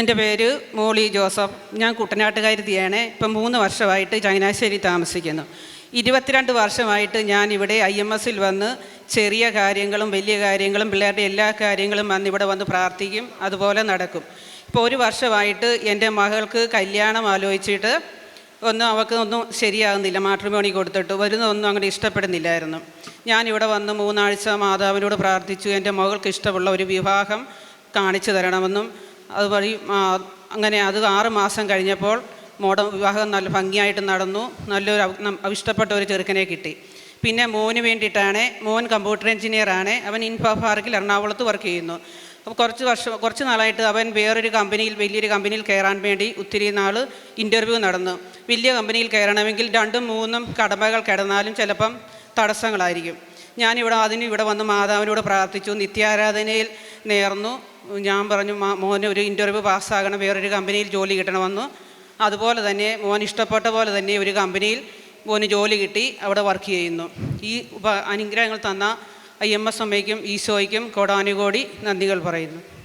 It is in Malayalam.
എന്റെ പേര് മോളി ജോസഫ്. ഞാൻ കുട്ടനാട്ടുകാരുതിയാണ് ഇപ്പം മൂന്ന് വർഷമായിട്ട് ചങ്ങനാശ്ശേരി താമസിക്കുന്നു. ഇരുപത്തിരണ്ട് വർഷമായിട്ട് ഞാൻ ഇവിടെ ഐ എം എസിൽ വന്ന് ചെറിയ കാര്യങ്ങളും വലിയ കാര്യങ്ങളും പിള്ളേരുടെ എല്ലാ കാര്യങ്ങളും വന്ന് ഇവിടെ വന്ന് പ്രാർത്ഥിക്കും. അതുപോലെ നടക്കും. ഇപ്പോൾ ഒരു വർഷമായിട്ട് എന്റെ മകൾക്ക് കല്യാണം ആലോചിച്ചിട്ട് ഒന്നും അവൾക്ക് ഒന്നും ശരിയാകുന്നില്ല. മാട്രിമോണി കൊടുത്തിട്ട് വരുന്നതൊന്നും അങ്ങോട്ട് ഇഷ്ടപ്പെടുന്നില്ലായിരുന്നു. ഇവിടെ വന്ന് മൂന്നാഴ്ച മാതാവിനോട് പ്രാർത്ഥിച്ചു. എന്റെ മകൾക്ക് ഇഷ്ടമുള്ള ഒരു വിവാഹം കാണിച്ചു തരണമെന്നും അതുവഴി അങ്ങനെ അത് ആറ് മാസം കഴിഞ്ഞപ്പോൾ മോഡ വിവാഹം നല്ല ഭംഗിയായിട്ട് നടന്നു. നല്ലൊരു ഇഷ്ടപ്പെട്ട ഒരു ചെറുക്കനെ കിട്ടി. പിന്നെ മോന് വേണ്ടിയിട്ടാണ് മോൻ കമ്പ്യൂട്ടർ എഞ്ചിനീയറാണ്. അവൻ ഇൻഫോ പാർക്കിൽ എറണാകുളത്ത് വർക്ക് ചെയ്യുന്നു. അപ്പോൾ കുറച്ച് വർഷം കുറച്ച് നാളായിട്ട് അവൻ വേറൊരു കമ്പനിയിൽ വലിയൊരു കമ്പനിയിൽ കയറാൻ വേണ്ടി ഒത്തിരി നാൾ ഇന്റർവ്യൂ നടന്നു. വലിയ കമ്പനിയിൽ കയറണമെങ്കിൽ രണ്ടും മൂന്നും കടമകൾ കിടന്നാലും ചിലപ്പം തടസ്സങ്ങളായിരിക്കും. ഞാനിവിടെ അതിന് ഇവിടെ വന്ന് മാതാവിനോട് പ്രാർത്ഥിച്ചു. നിത്യാരാധനയിൽ നേർന്നു. ഞാൻ പറഞ്ഞു "മാ- മോന് ഒരു ഇന്റർവ്യൂ പാസ്സാകണം. വേറൊരു കമ്പനിയിൽ ജോലി കിട്ടണമെന്നു. അതുപോലെ തന്നെ മോൻ ഇഷ്ടപ്പെട്ട പോലെ തന്നെ ഒരു കമ്പനിയിൽ മോന് ജോലി കിട്ടി. അവിടെ വർക്ക് ചെയ്യുന്നു. ഈ അനുഗ്രഹങ്ങൾ തന്ന ഐ എം എസ് അമ്മയ്ക്കും ഈശോയ്ക്കും കോടാനുകോടി നന്ദികൾ പറയുന്നു.